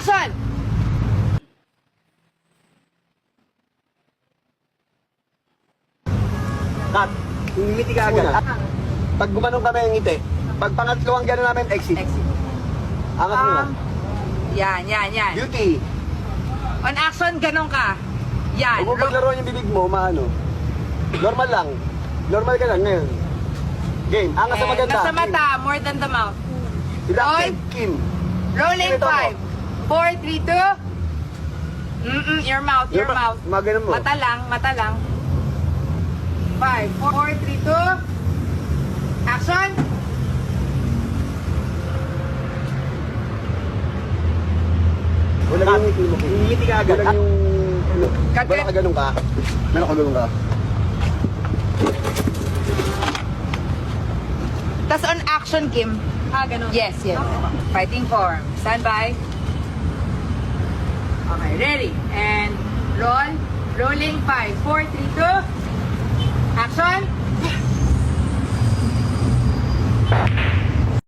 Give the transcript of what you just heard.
Action! Cut. Ngiti ka agad. Ah. Pag gumanong kami ang ngiti, pag pangatlong gano'n namin, exit. Exit. Angat mo na. Um, yan, yan, yan. Beauty. On action, ganun ka. Yan. Huwag mo paglaro yung bibig mo, maano. Normal lang. Normal ka lang ngayon. Game. Angas sa And maganda. Nasa mata, more than the mouth. Deducted. Kim. Rolling Ito mo. 5, 4, 3, 2. Mm-mm, your mouth, your, Your ma- mouth. ganun mo. Mata lang, mata lang. 5, 4, 3, 2. Action! Wala yung ngiti mo. Ngiti ka agad. Wala yung... Ano, Cut, wala ka ganun ka. Meron ka ganun ka. Tapos on action, Kim. Ah, ganun. Yes, yes. Fighting form. Stand by. Okay, ready. And roll. Rolling 5, 4, 3, 2. Action.